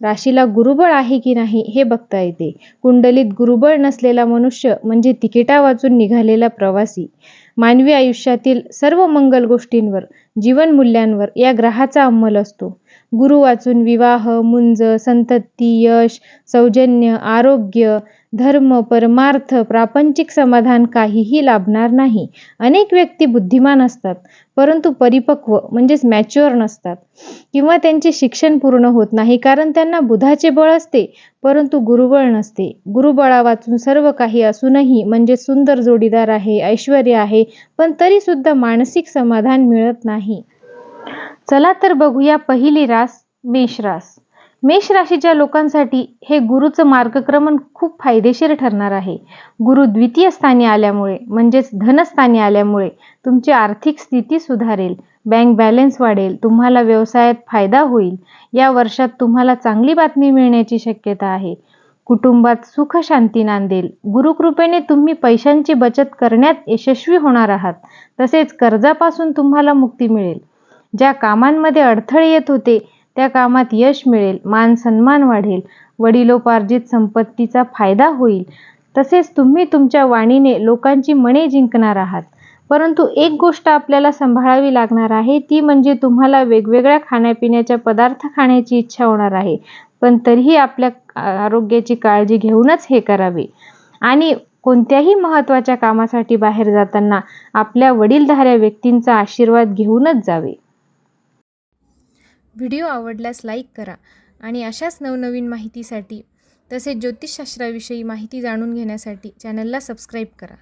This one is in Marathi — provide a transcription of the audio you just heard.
राशीला गुरुबळ आहे की नाही हे बघता येते. कुंडलीत गुरुबळ नसलेला मनुष्य म्हणजे तिकिटा वाचून निघालेला प्रवासी. मानवी आयुष्यातील सर्व मंगल गोष्टींवर जीवनमूल्यांवर या ग्रहाचा अंमल असतो. गुरु वाचून विवाह मुंज संतती यश सौजन्य आरोग्य धर्म परमार्थ प्रापंचिक समाधान काहीही लाभणार नाही. अनेक व्यक्ती बुद्धिमान असतात परंतु परिपक्व म्हणजेच मॅच्युअर नसतात. किंवा त्यांचे शिक्षण पूर्ण होत नाही कारण त्यांना बुधाचे बळ असते परंतु गुरुबळ नसते. गुरुबळा वाचून सर्व काही असूनही म्हणजे सुंदर जोडीदार आहे ऐश्वर आहे पण तरी सुद्धा मानसिक समाधान मिळत नाही. चला तर बघूया पहिली रास मेष रास. मेष राशीच्या लोकांसाठी हे गुरुचं मार्गक्रमण खूप फायदेशीर ठरणार आहे. गुरु द्वितीय स्थानी आल्यामुळे म्हणजेच धनस्थानी आल्यामुळे तुमची आर्थिक स्थिती सुधारेल बँक बॅलन्स वाढेल तुम्हाला व्यवसायात फायदा होईल. या वर्षात तुम्हाला चांगली बातमी मिळण्याची शक्यता आहे. कुटुंबात सुख शांती नांदेल. गुरुकृपेने तुम्ही पैशांची बचत करण्यात यशस्वी होणार आहात. तसेच कर्जापासून तुम्हाला मुक्ती मिळेल. ज्या कामांमध्ये अडथळे येत होते त्या कामात यश मिळेल मान सन्मान वाढेल वडिलोपार्जित संपत्तीचा फायदा होईल. तसेच तुम्ही तुमच्या वाणीने लोकांची मने जिंकणार आहात. परंतु एक गोष्ट आपल्याला सांभाळावी लागणार आहे ती म्हणजे तुम्हाला वेगवेगळ्या खाण्यापिण्याच्या पदार्थ खाण्याची इच्छा होणार आहे. पण तरीही आपल्या आरोग्याची काळजी घेऊनच हे करावे. आणि कोणत्याही महत्त्वाच्या कामासाठी बाहेर जाताना आपल्या वडीलधाऱ्या व्यक्तींचा आशीर्वाद घेऊनच जावे. व्हिडिओ आवडल्यास लाईक करा आणि अशाच नवनवीन माहितीसाठी तसेच ज्योतिषशास्त्राविषयी माहिती जाणून घेण्यासाठी चॅनलला सबस्क्राईब करा.